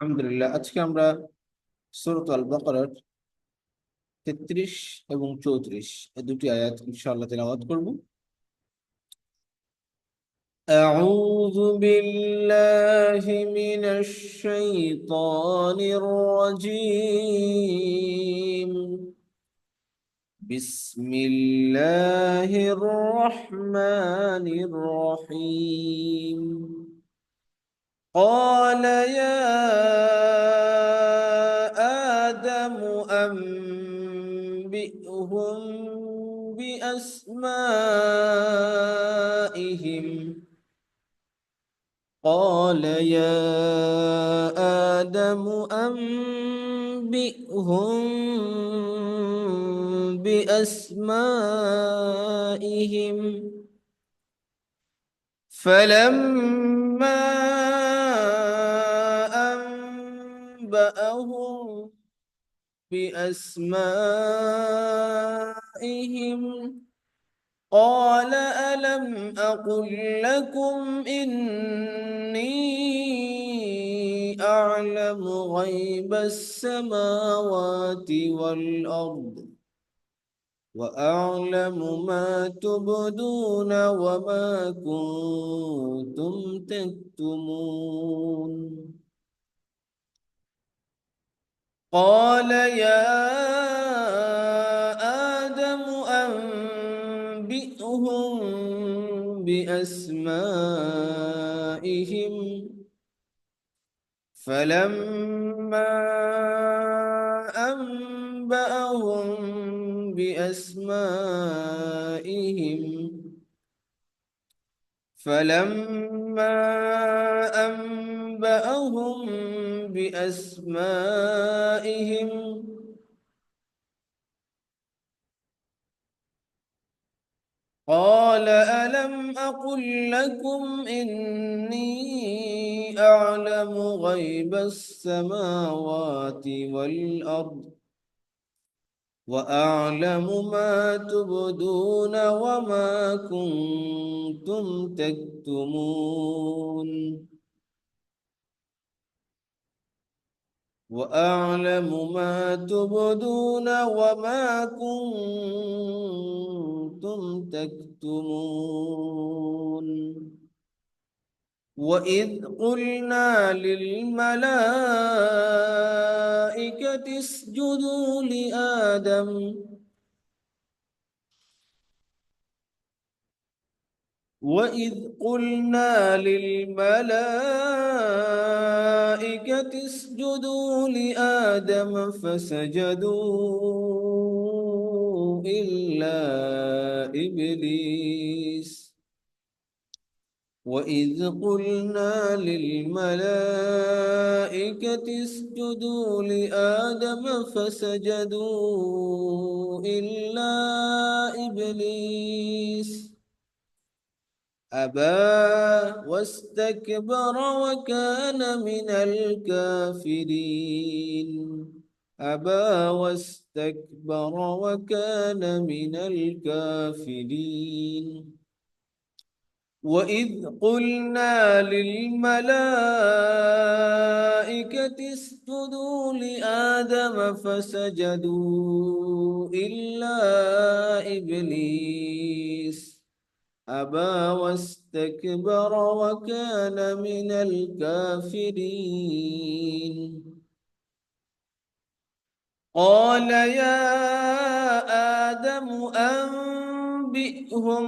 আলহামদুলিল্লাহ আজকে আমরা সূরাত আল বাকারার তেত্রিশ এবং চৌত্রিশ এই দুটি আয়াত ইনশাআল্লাহ তেলাওয়াত করব أعوذ بالله من الشيطان الرجيم بسم الله الرحمن الرحيم قال يا آدم أنبئهم بأسمائهم. قال يا آدم أنبئهم بأسمائهم. فلما أنبأهم بأسمائهم. قال ألم أقل لكم إني أعلم غيب السماوات والأرض وأعلم ما تبدون وما كنتم تكتمون. قال يا آدم أنبئهم بأسمائهم. فلما أنبأهم بأسمائهم فلما أنبأهم بأسمائهم. قال ألم أقل لكم إني أعلم غيب السماوات والأرض وأعلم ما تبدون وما كنتم تكتمون. وأعلم ما تبدون وما كنتم تكتمون. وإذ قلنا للملائكة اسجدوا لآدم. وإذ قلنا للملائكة اسجدوا لآدم فسجدوا إلا إبليس. وإذ قلنا للملائكة اسجدوا لآدم فسجدوا إلا إبليس. أبى واستكبر وكان من الكافرين. أبى واستكبر وكان من الكافرين. وإذ قلنا للملائكة اسجدوا لآدم فسجدوا إلا إبليس. أبى واستكبر وكان من الكافرين قال يا آدم أنبئهم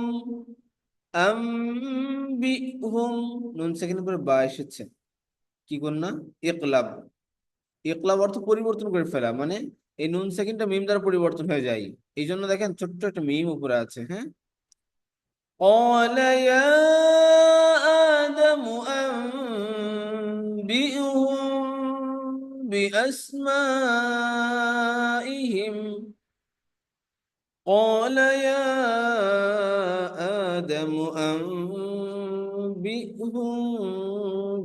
أنبئهم নুন সেকেন্ড পরে বা এসেছে কি করনা ইকলাব ইকলাব অর্থ পরিবর্তন করে ফেলা মানে এই নুন সেকেন্ডটা মিম দ্বারা পরিবর্তন হয়ে যায় এই জন্য দেখেন ছোট্ট একটা মিম উপরে আছে হ্যাঁ قال يا آدم أنبئهم بأسمائهم. قال يا آدم أنبئهم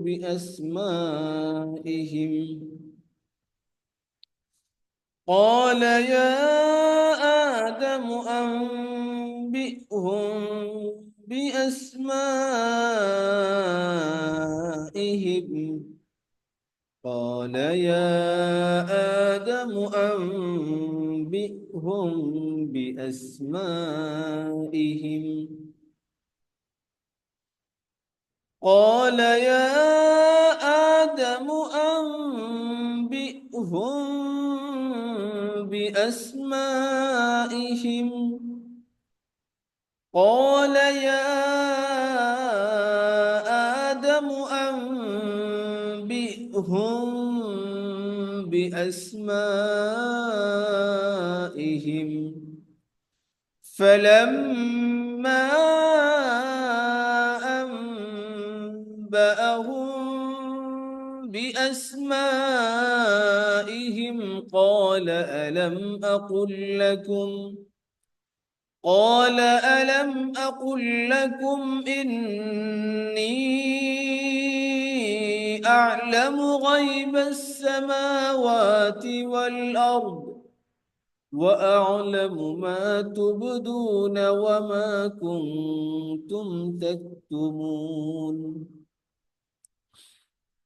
بأسمائهم. قال يا آدم أنبئهم بأسمائهم. قال يا آدم أنبئهم بأسمائهم. قال يا آدم أنبئهم بأسمائهم. قال يا آدم أنبئهم بأسمائهم. فلما أنبأهم بأسمائهم قال ألم أقل لكم قال ألم أقل لكم إني أعلم غيب السماوات والأرض وأعلم ما تبدون وما كنتم تكتمون.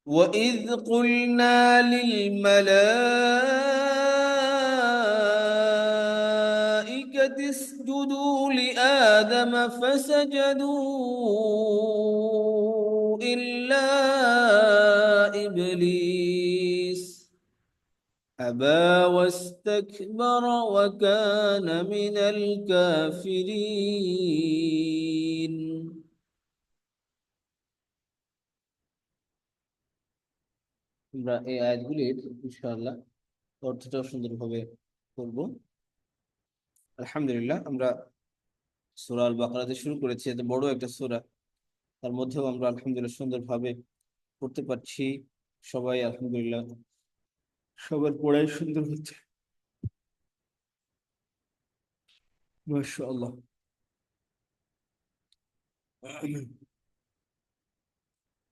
وإذ قلنا للملائكة اسجدوا لآدم فسجدوا إلا إبليس أبى واستكبر وكان من الكافرين আমরা এই আয়াতগুলির ইনশাআল্লাহ অর্থটাও সুন্দরভাবে করব আলহামদুলিল্লাহ আমরা সূরা আল বাকারাতে শুরু করেছি, এত বড় একটা সূরা। তার মধ্যেও আমরা আলহামদুলিল্লাহ সুন্দরভাবে পড়তে পারছি। সবাই আলহামদুলিল্লাহ সবার পড়াই সুন্দর হচ্ছে।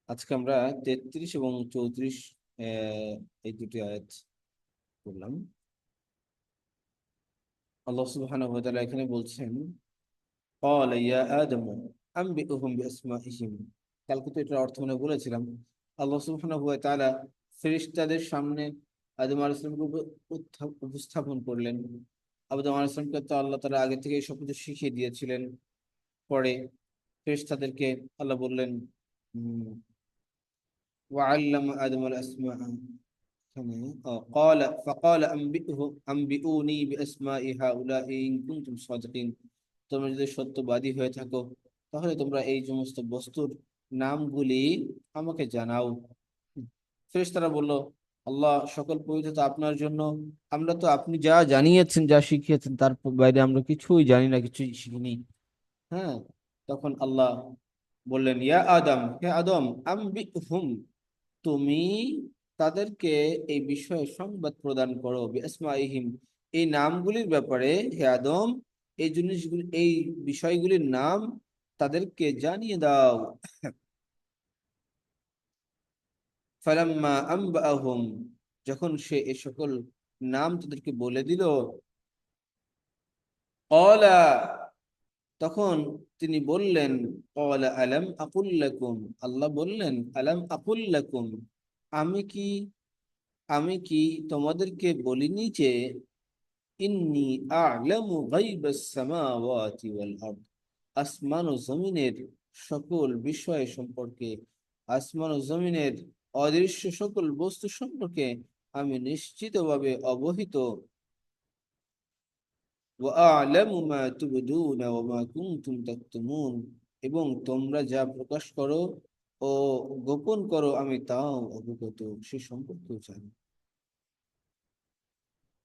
আজকে আমরা তেত্রিশ এবং চৌত্রিশ এই দুটি আয়াত করলাম আল্লাহ সুবহানাহু এখানে বলছেন قال يا آدم أنبئهم بأسمائهم কালকে তো এটার অর্থ মনে বলেছিলাম আল্লাহ সুবহানাহু ওয়া তাআলা ফেরেশতাদের সামনে আদম আলাইহিস সালামকে উপস্থাপন করলেন আদম আলাইহিস সালামকে তো আল্লাহ তাআলা আগে থেকে সব কিছু শিখিয়ে দিয়েছিলেন পরে ফেরেশতাদেরকে আল্লাহ বললেন وعلم آدم الأسماء قال فقال أنبئه أنبئوني بأسماء هؤلاء إن كنتم صادقين তোমরা যদি সত্যবাদী হয়ে থাকো, তাহলে তোমরা এই সমস্ত বস্তুর নামগুলি আমাকে জানাও। ফেরেশতারা বলল, আল্লাহ, সকল পবিত্রতা আপনার জন্য। আমরা তো আপনি যা জানিয়েছেন, যা শিখিয়েছেন, তার বাইরে আমরা কিছুই জানি না, কিছুই শিখিনি। হ্যাঁ তখন আল্লাহ বললেন, ইয়া আদম, হে আদম আমি হুম তুমি তাদেরকে এই বিষয়ে সংবাদ প্রদান করো বিসমাইহিম এই নামগুলির ব্যাপারে, হে আদম এই জিনিসগুলি, এই বিষয়গুলির নাম তাদেরকে জানিয়ে দাও। যখন সে এ সকল নাম তাদেরকে বলে দিল তখন তিনি বললেন আলাম আকুল্লাকুম আল্লাহ বললেন, আলাম আকুল্লাকুম আমি কি আমি কি তোমাদেরকে বলিনি যে ইন্নি আলামু গাইবাস সামাওয়াতি ওয়াল আরদ আসমান ও জমিনের সকল বিষয় সম্পর্কে, আসমান ও জমিনের অদৃশ্য সকল বস্তু সম্পর্কে আমি নিশ্চিতভাবে অবহিত। এবং তোমরা যা প্রকাশ করো ও গোপন করো আমি তাও অবগত, সে সম্পর্কেও জানি।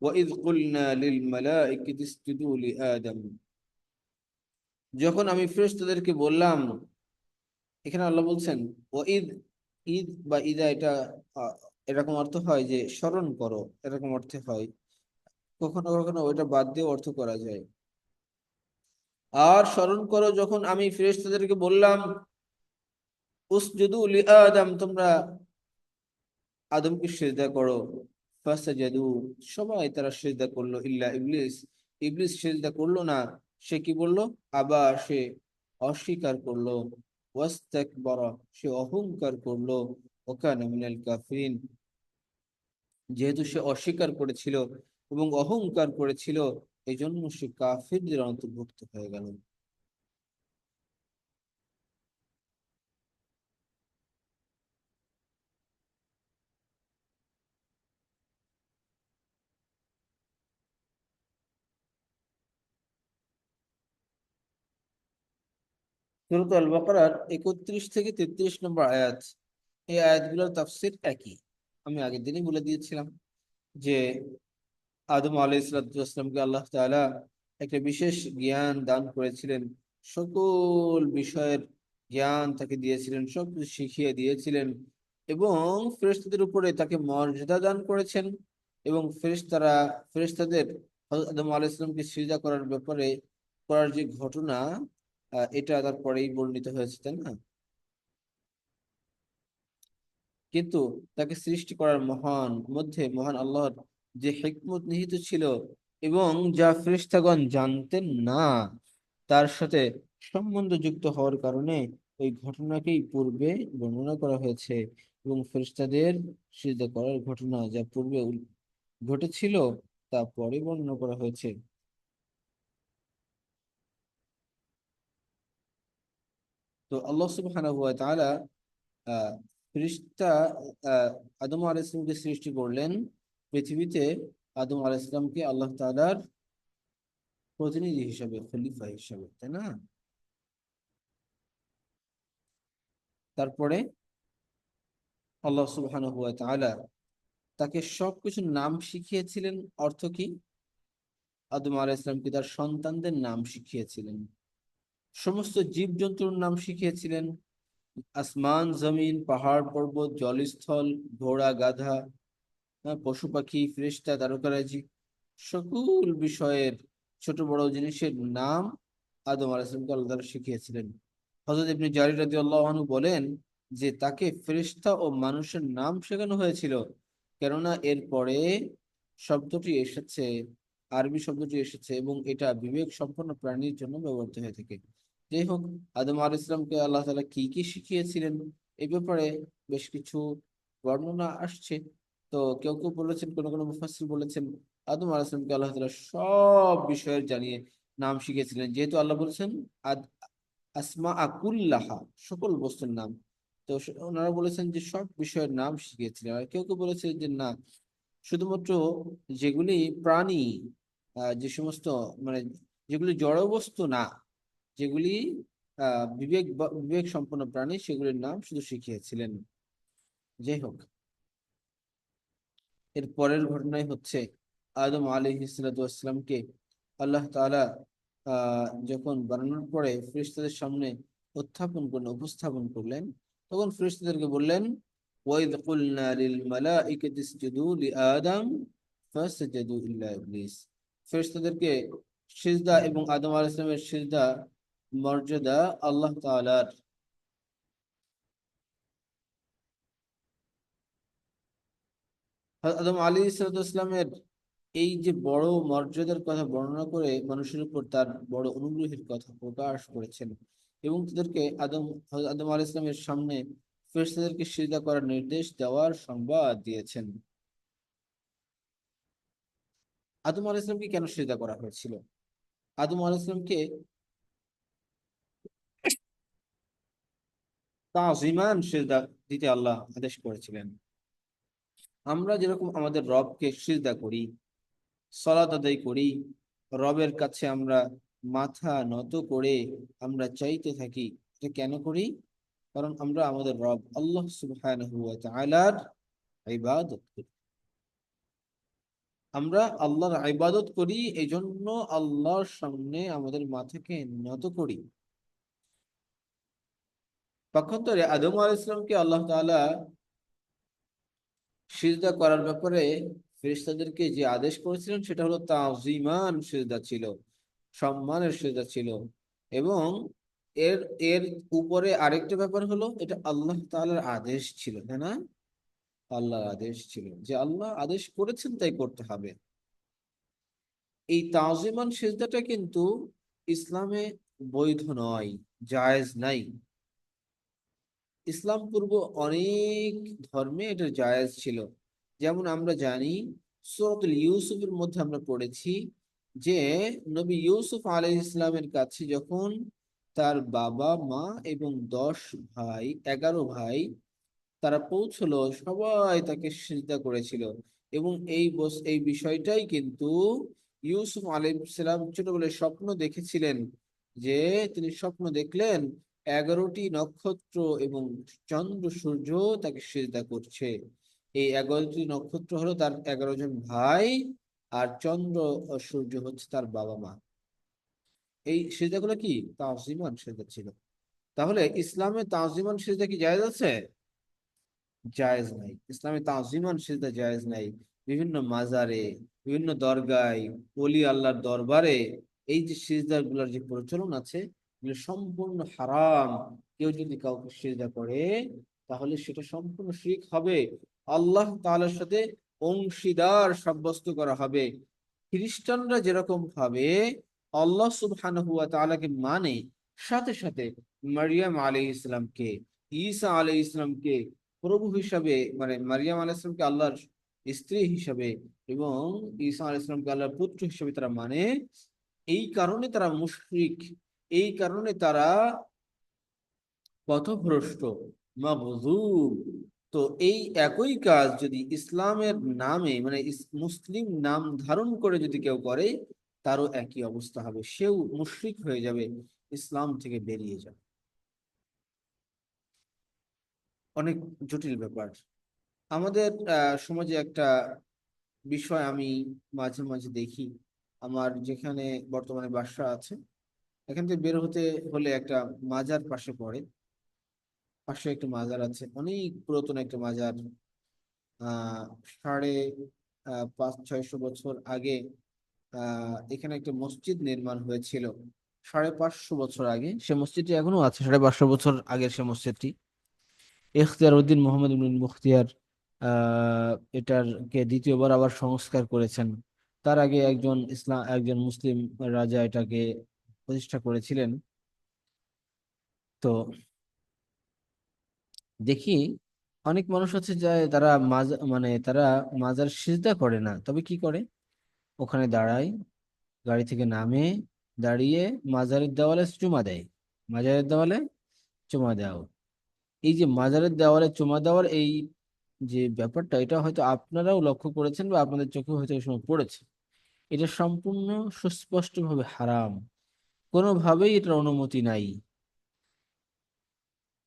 ওয়াইদ কুলনা লিল মালাইকাতি ইসজুদু যখন আমি ফেরেশতাদেরকে বললাম, এখানে আল্লাহ বলছেন, ওয়াইদ, ঈদ বা ঈদা এটা এরকম অর্থ হয় যে স্মরণ করো, এরকম অর্থে হয়। কখনো কখনো ওইটা বাদ দিয়ে অর্থ করা যায়। আর স্মরণ করো যখন আমি ফেরেশতাদেরকে বললাম উস যদু আদম তোমরা আদমকে সিজদা করো। ফাসাজাদু, সবাই তারা সিজদা করল, ইল্লা ইবলিস। ইবলিস সিজদা করল না, সে কি বলল? আবার সে অস্বীকার করল। ওয়াস্তাকবারা, সে অহংকার করল। ওকানা কাফিরিন, যেহেতু সে অস্বীকার করেছিল এবং অহংকার করেছিল এই জন্য সে কাফিরদের অন্তর্ভুক্ত হয়ে গেল। আল একত্রিশ থেকে তেত্রিশ নম্বর আয়াত, এই আয়াতগুলোর তাফসির একই। আমি আগের দিনই বলে দিয়েছিলাম যে আদম আল্লাহ তাআলা একটা বিশেষ জ্ঞান দান করেছিলেন। সকল বিষয়ের জ্ঞান তাকে দিয়েছিলেন, সব শিখিয়ে দিয়েছিলেন এবং ফেরেশতাদের উপরে তাকে মর্যাদা দান করেছেন এবং ফেরেশতারা, ফেরেশতাদের হযরত আদম আলাইসালামকে সিজদা করার ব্যাপারে, করার যে ঘটনা এটা তারপরেই বর্ণিত হয়েছে, তাই না? কিন্তু তাকে সৃষ্টি করার মহান মধ্যে মহান আল্লাহর যে হিকমত নিহিত ছিল এবং যা ফেরেশতাগণ জানতেন না, তার সাথে সম্বন্ধ যুক্ত হওয়ার কারণে ওই ঘটনাকেই পূর্বে বর্ণনা করা হয়েছে এবং ফেরেশতাদের সিজদা করার ঘটনা যা পূর্বে ঘটেছিল তা পরে বর্ণনা করা হয়েছে। তো আল্লাহ আহ আদম আলাইহিস সালামকে সৃষ্টি করলেন। পৃথিবীতে আদম আলাইহিস সালামকে আল্লাহ তাআলার প্রতিনিধি হিসাবে, খলিফা হিসাবে, তাই না? তারপরে আল্লাহ সুবহানাহু ওয়া তাআলা তাকে সবকিছুর নাম শিখিয়েছিলেন। অর্থ কি? আদম আলাইহিস সালামকে তার সন্তানদের নাম শিখিয়েছিলেন। সমস্ত জীবজন্তুর নাম শিখিয়েছিলেন। আসমান জমিন পাহাড় পর্বত জলস্থল ঘোড়া গাধা হ্যাঁ, পশু পাখি ফেরেশতা তারকারাজি সকল বিষয়ের ছোট বড় জিনিসের নাম আদম আলাইহিসসালামকে আল্লাহ শিখিয়েছিলেন। হযরত ইবনে জারির রাদিয়াল্লাহু আনহু বলেন যে তাকে ফেরেশতা ও মানুষের নাম শেখানো হয়েছিল। কেননা এর পরে শব্দটি এসেছে আরবি শব্দটি এসেছে এবং এটা বিবেক সম্পন্ন প্রাণীর জন্য ব্যবহৃত হয়ে থাকে। যাই হোক, আদম আলাইহিস সালামকে আল্লাহ তালা কি কি শিখিয়েছিলেন এ ব্যাপারে বেশ কিছু বর্ণনা আসছে। তো কেউ কেউ বলেছেন, কোনো কোনো মুফাসসির বলেছেন, আদম আলাইহিস সালামকে আল্লাহ তাআলা সব বিষয়ের জানিয়ে নাম শিখিয়েছিলেন। যেহেতু আল্লাহ বলেছেন, আদ আসমা আকুল্লাহা সকল বস্তুর নাম। তো ওনারা বলেছেন যে সব বিষয়ের নাম শিখিয়েছিলেন। আর কেউ কেউ বলেছে যে না, শুধুমাত্র যেগুলি প্রাণী যে সমস্ত মানে যেগুলি জড় বস্তু না যেগুলি বিবেক বিবেক সম্পন্ন প্রাণী, সেগুলির নাম শুধু শিখিয়েছিলেন। যাই হোক। এর পরের ঘটনাই হচ্ছে আদম আলাইহিসসালামকে আল্লাহ তাআলা আহ যখন বানানোর পরে ফেরেশতাদের সামনে উত্থাপন করলেন, উপস্থাপন করলেন, তখন ফেরেশতাদেরকে বললেন, ওয়াইদ সিজদা এবং আদম আলাইহিস সালামের সিজদা মর্যাদা আল্লাহ হযরত আদম আলী ইসলামের এই যে বড় মর্যাদার কথা বর্ণনা করে মানুষের উপর তার বড় অনুগ্রহের কথা প্রকাশ করেছেন এবং তাদেরকে আদম আদম আলী ইসলামের সামনে ফেরেশতাদেরকে সিজদা করার নির্দেশ দেওয়ার সংবাদ দিয়েছেন। আদম আলী ইসলামকে কেন সিজদা করা হয়েছিল? আদম আলী ইসলামকে তাজিমান সিজদা দিতে আল্লাহ আদেশ করেছিলেন। আমরা যেরকম আমাদের রবকে সিজদা করি, সালাত আদায় করি, রবের কাছে আমরা মাথা নত করে আমরা চাইতে থাকি, এটা কেন করি? কারণ আমরা আমাদের রব আল্লাহ তাআলার ইবাদত করি। আমরা আল্লাহর ইবাদত করি এই জন্য আল্লাহর সামনে আমাদের মাথাকে নত করি। পক্ষান্তরে আদম আলাইহিস সালামকে আল্লাহ তাআলা সিজদা করার ব্যাপারে ফেরেশতাদেরকে যে আদেশ করেছিলেন, সেটা হলো তাজিমান সিজদা ছিল, সম্মানের সিজদা ছিল। এবং এর এর উপরে আরেকটা ব্যাপার হলো, এটা আল্লাহ তাআলার আদেশ ছিল, তাই না? আল্লাহর আদেশ ছিল যে আল্লাহ আদেশ করেছেন, তাই করতে হবে। এই তাজিমান সিজদাটা কিন্তু ইসলামে বৈধ নয়, জায়েজ নাই। ইসলাম পূর্ব অনেক ধর্মে এটা জায়েজ ছিল। যেমন আমরা জানি, সূরাতুল ইউসুফের মধ্যে আমরা পড়েছি যে, নবী ইউসুফ আলাইহিস ইসলামের কাছে যখন তার বাবা, মা এবং দশ ভাই, এগারো ভাই, তারা পৌঁছলো, সবাই তাকে সিজদা করেছিল এবং এই বস, এই বিষয়টাই কিন্তু ইউসুফ আলাইহিসসালাম ছোটবেলায় স্বপ্ন দেখেছিলেন যে, তিনি স্বপ্ন দেখলেন এগারোটি নক্ষত্র এবং চন্দ্র, সূর্য তাকে সিজদা করছে। এই এগারোটি নক্ষত্র হলো তার এগারো জন ভাই আর চন্দ্র সূর্য হচ্ছে তার বাবা মা। এই সিজদাগুলো কি? তাজিমান সিজদা ছিল। তাহলে ইসলামে তাজিমান সিজদা কি জায়েজ আছে? জায়েজ নাই। ইসলামে তাজিমান সিজদা জায়েজ নাই। বিভিন্ন মাজারে, বিভিন্ন দরগায়, ওলি আল্লাহর দরবারে এই যে সিজদারগুলার যে প্রচলন আছে সম্পূর্ণ হারাম। কেউ যদি কাউকে সিজদা করে, তাহলে সেটা সম্পূর্ণ শিরক হবে। আল্লাহ তাআলার সাথে অংশীদার সাব্যস্ত করা হবে। খ্রিস্টানরা যেরকম ভাবে আল্লাহ সুবহানাহু ওয়া তাআলাকে মানে সাথে সাথে মারিয়াম আলাইহিস ইসলামকে ঈসা আলাইহিস ইসলামকে প্রভু হিসাবে মানে মারিয়াম আলাইহিস ইসলামকে আল্লাহর স্ত্রী হিসাবে এবং ঈসা আলাইহিস ইসলামকে আল্লাহর পুত্র হিসাবে তারা মানে এই কারণে তারা মুশরিক। এই কারণে তারা পথভ্রষ্ট। মাগযূব তো এই একই কাজ যদি ইসলামের নামে মানে মুসলিম নাম ধারণ করে যদি কেউ করে, তারও একই অবস্থা হবে। সেও মুশ্রিক হয়ে যাবে, ইসলাম থেকে বেরিয়ে যাবে। অনেক জটিল ব্যাপার। আমাদের সমাজে একটা বিষয় আমি মাঝে মাঝে দেখি। আমার যেখানে বর্তমানে বাসা আছে এখান থেকে বের হতে হলে একটা মাজার পাশে পড়ে। পাশে একটা মাজার আছে, অনেক পুরাতন একটা মাজার। আহ সাড়ে পাঁচ, ছয়শো বছর আগে আহ এখানে একটা মসজিদ নির্মাণ হয়েছিল। সাড়ে পাঁচশো বছর আগে, সে মসজিদটি এখনও আছে, সাড়ে পাঁচশো বছর আগের সে মসজিদটি। ইখতিয়ার উদ্দিন মোহাম্মদ ইবনুল মুখতিয়ার আহ এটার কে দ্বিতীয়বার আবার সংস্কার করেছেন। তার আগে একজন ইসলাম, একজন মুসলিম রাজা এটাকে প্রতিষ্ঠা করেছিলেন। তো দেখি অনেক মানুষ আছে যায় তারা মানে তারা মাজার সিজদা করে না। তবে কি করে? ওখানে দাঁড়ায়, গাড়ি থেকে নামে, দাঁড়িয়ে মাজারের দেওয়ালে চুমা দেয়। মাজারের দেওয়ালে চুমা দেওয়া এই যে মাজারের দেওয়ালে চুমা দেওয়ার এই যে ব্যাপারটা, এটা হয়তো আপনারাও লক্ষ্য করেছেন বা আপনাদের চোখে হয়তো সময় পড়েছে। এটা সম্পূর্ণ সুস্পষ্টভাবে হারাম। কোনোভাবেই এটার অনুমতি নাই।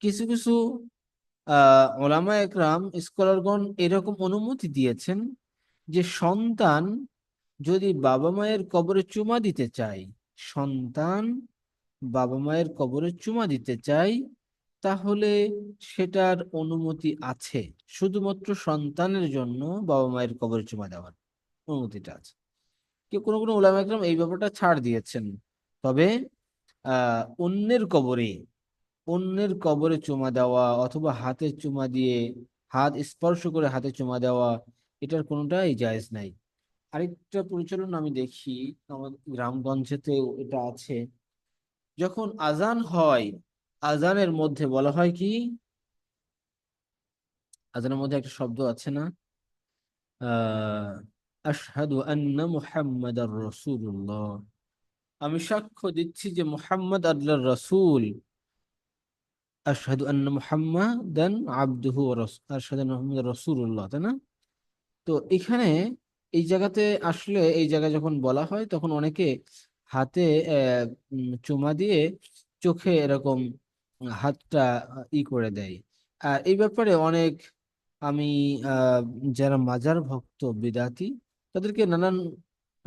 কিছু কিছু আহ ওলামা একরাম, স্কলারগণ এরকম অনুমতি দিয়েছেন যে সন্তান যদি বাবা মায়ের কবরে চুমা দিতে চায়, সন্তান বাবা মায়ের কবরে চুমা দিতে চায়, তাহলে সেটার অনুমতি আছে। শুধুমাত্র সন্তানের জন্য বাবা মায়ের কবরে চুমা দেওয়ার অনুমতিটা আছে। কেউ কোনো কোনো ওলামা একরাম এই ব্যাপারটা ছাড় দিয়েছেন। তবে অন্যের কবরে অন্যের কবরে চুমা দেওয়া অথবা হাতে চুমা দিয়ে হাত স্পর্শ করে হাতে চুমা দেওয়া, এটার কোনোটাই জায়েজ নাই। আরেকটা পরিচালন আমি দেখি আমাদের গ্রামগঞ্জেতেও এটা আছে। যখন আজান হয়, আজানের মধ্যে বলা হয় কি? আজানের মধ্যে একটা শব্দ আছে না? আহ আশহাদু আন্না মুহাম্মাদার রাসূলুল্লাহ। আমি সাক্ষ্য দিচ্ছি যে মুহাম্মদ আল্লাহর রসুল। আশহাদু আন্না মুহাম্মাদান আবদুহু আন্না রাসূলুল্লাহ, তাই না? তো এখানে এই জায়গাতে আসলে এই জায়গায় যখন বলা হয়, তখন অনেকে হাতে চুমা দিয়ে চোখে এরকম হাতটা, ই করে দেয়। আর এই ব্যাপারে অনেক আমি যারা মাজার ভক্ত, বিদাতি, তাদেরকে নানান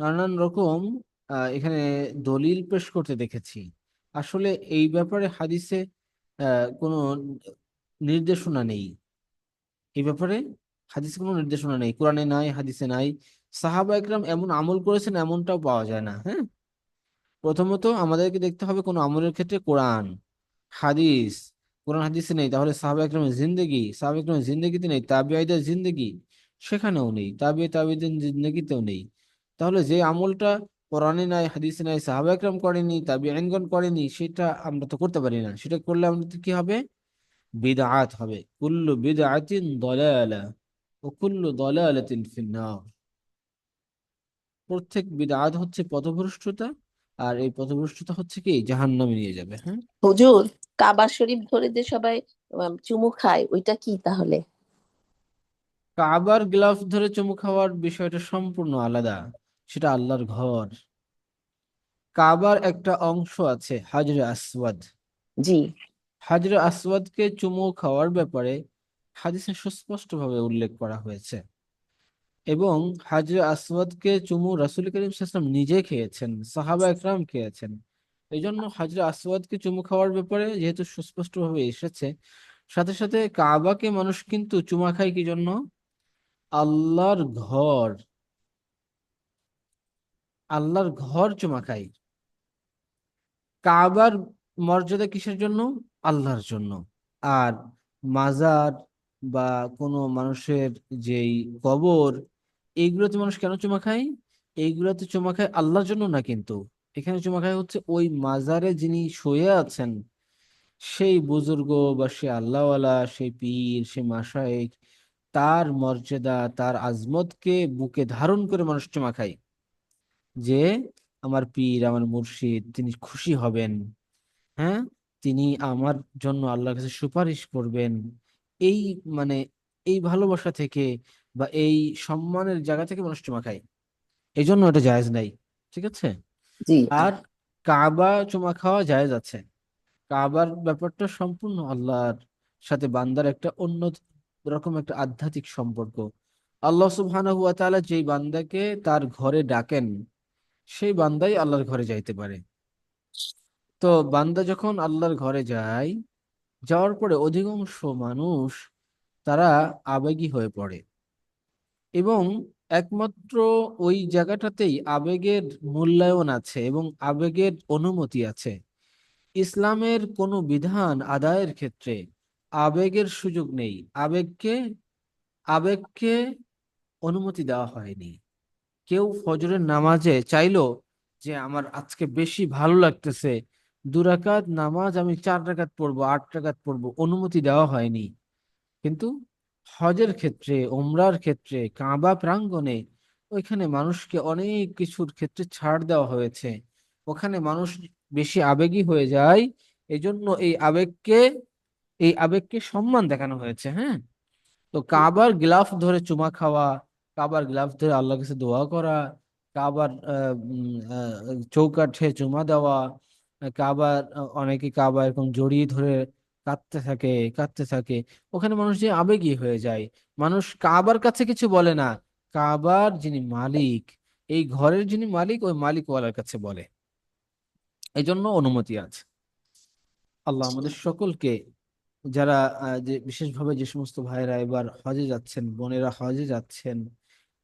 নানান রকম এখানে দলিল পেশ করতে দেখেছি। আসলে এই ব্যাপারে হাদিসে কোনো নির্দেশনা নেই। এই ব্যাপারে হাদিসে কোনো নির্দেশনা নেই। কোরআনে নাই, হাদিসে নাই। সাহাবা একরাম এমন আমল করেছেন, এমনটাও পাওয়া যায় না হ্যাঁ? প্রথমত আমাদেরকে দেখতে হবে কোনো আমলের ক্ষেত্রে কোরআন, হাদিস। কোরআন, হাদিসে নেই। তাহলে সাহাবা একরামের জিন্দেগি, সাহাবা একরামের জিন্দেগিতে নেই। তাবিআইদের জিন্দেগি সেখানেও নেই। তাবি তাবিদের জিন্দেগিতেও নেই। তাহলে যে আমলটা কোরআনে নাই হাদিসে নাই সাহাবা একরাম করেনি তাবিআইনগণ করেনি সেটা আমরা তো করতে পারি না। সেটা করলে আমাদের কি হবে? বিদআত হবে। কুল্লু বিদআতিন দালালা ওকুল্লু দলালাতিন ফিন্নার। প্রত্যেক বিদআত হচ্ছে পথভ্রষ্টতা আর এই পথভ্রষ্টতা হচ্ছে কি? জাহান্নামে নিয়ে যাবে হ্যাঁ? হুজুর কাবা শরীফ ধরে যে সবাই চুমু খায় ওইটা কি তাহলে? কাবার গ্লাভস ধরে চুমু খাওয়ার বিষয়টা সম্পূর্ণ আলাদা। সেটা আল্লাহর ঘর। কাবার একটা অংশ আছে হাজরে আসওয়াদ। জি। হাজরে আসওয়াদকে চুমু খাওয়ার ব্যাপারে হাদিসে সুস্পষ্টভাবে উল্লেখ করা হয়েছে। এবং হাজরে আসওয়াদকে চুমু রাসুল করিম ওয়াসাল্লাম নিজে খেয়েছেন সাহাবা একরাম খেয়েছেন। এই জন্য হাজরে আসওয়াদকে চুমু খাওয়ার ব্যাপারে যেহেতু সুস্পষ্টভাবে এসেছে সাথে সাথে কাবাকে মানুষ কিন্তু চুমা খায় কি জন্য? আল্লাহর ঘর। আল্লাহর ঘর চুমা খায় কাবার মর্যাদা কিসের জন্য? আল্লাহর জন্য। আর মাজার বা কোনো মানুষের যেই কবর, এইগুলোতে মানুষ কেন চুমা খায়? এইগুলোতে চুমা খায় আল্লাহর জন্য না কিন্তু। এখানে চুমা খায় হচ্ছে ওই মাজারে যিনি শুয়ে আছেন, সেই বুজুর্গ বা সে আল্লাহওয়ালা সেই পীর, সে মাশায়েখ, তার মর্যাদা, তার আজমতকে বুকে ধারণ করে মানুষ চুমা খায়। যে আমার পীর আমার মুর্শিদ তিনি খুশি হবেন। হ্যাঁ? তিনি আমার জন্য আল্লাহর কাছে সুপারিশ করবেন। এই মানে এই ভালোবাসা থেকে বা এই সম্মানের জায়গা থেকে মানুষ চুমা খায়। এই জন্য এটা জায়েজ নাই ঠিক আছে? জি। আর কাবা চুমা খাওয়া জায়েজ আছে। কাবার ব্যাপারটা সম্পূর্ণ আল্লাহর সাথে বান্দার একটা অন্য রকম একটা আধ্যাত্মিক সম্পর্ক। আল্লাহ সুবহানাহু ওয়া তাআলা যেই বান্দাকে তার ঘরে ডাকেন সেই বান্দাই আল্লাহর ঘরে যাইতে পারে। তো বান্দা যখন আল্লাহর ঘরে যায়, যাওয়ার পরে অধিকাংশ মানুষ তারা আবেগী হয়ে পড়ে এবং একমাত্র ওই জায়গাটাতেই আবেগের মূল্যায়ন আছে এবং আবেগের অনুমতি আছে। ইসলামের কোনো বিধান আদায়ের ক্ষেত্রে আবেগের সুযোগ নেই। আবেগকে আবেগকে অনুমতি দেওয়া হয়নি। কেউ ফজরের নামাজে চাইলো যে আমার আজকে বেশি ভালো লাগতেছে। দু রাকাত নামাজ আমি চার রাকাত পড়ব, আট রাকাত পড়ব, অনুমতি দেওয়া হয়নি। কিন্তু হজের ক্ষেত্রে ওমরার ক্ষেত্রে, কাবা প্রাঙ্গণে ওইখানে মানুষকে অনেক কিছুর ক্ষেত্রে ছাড় দেওয়া হয়েছে। ওখানে মানুষ বেশি আবেগী হয়ে যায় এই জন্য এই আবেগকে এই আবেগকে সম্মান দেখানো হয়েছে হ্যাঁ? তো কাবার গ্লাফ ধরে চুমা খাওয়া কাবার গ্লাফ ধরে আল্লাহর কাছে দোয়া করা, কাবার চৌকাঠে জমা দেওয়া, কাবার, অনেকে কাবা এরকম জড়িয়ে ধরে কাঁদতে থাকে কাঁদতে থাকে। ওখানে মানুষ যে আবেগী হয়ে যায়। মানুষ কাবার কাছে কিছু বলে না। কাবার যিনি মালিক, এই ঘরের যিনি মালিক, ওই মালিকওয়ালার কাছে বলে। এই জন্য অনুমতি আছে। আল্লাহ আমাদের সকলকে, যারা যে, বিশেষভাবে যে সমস্ত ভাইরা এবার হজে যাচ্ছেন, বোনেরা হজে যাচ্ছেন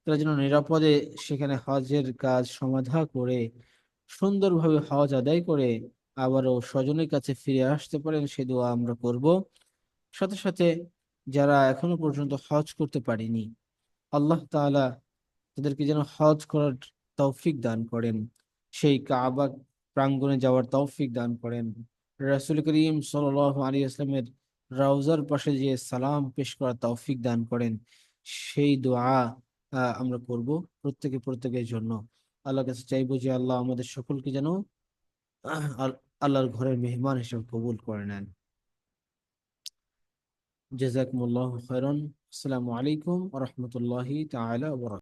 তারা যেন নিরাপদে সেখানে হজের কাজ সমাধা করে, সুন্দরভাবে হজ আদায় করে আবারও স্বজনের কাছে ফিরে আসতে পারেন, সে দোয়া আমরা করব। সাথে সাথে যারা এখনও পর্যন্ত হজ করতে পারেনি, আল্লাহ তাআলা তাদেরকে যেন হজ করার তৌফিক দান করেন, সেই কাবা প্রাঙ্গণে যাওয়ার তৌফিক দান করেন। রাসুল করিম সাল্লাল্লাহু আলাইহি আসলামের রওজার পাশে যে সালাম পেশ করার তৌফিক দান করেন। সেই দোয়া আমরা করব প্রত্যেকে প্রত্যেকের জন্য। আল্লাহর কাছে চাইব যে আল্লাহ আমাদের সকলকে যেন আল্লাহর ঘরের মেহমান হিসেবে কবুল করে নেন। জাজাকুমুল্লাহ খৈরন আসসালামু আলাইকুম রহমতুল্লাহ তাহলে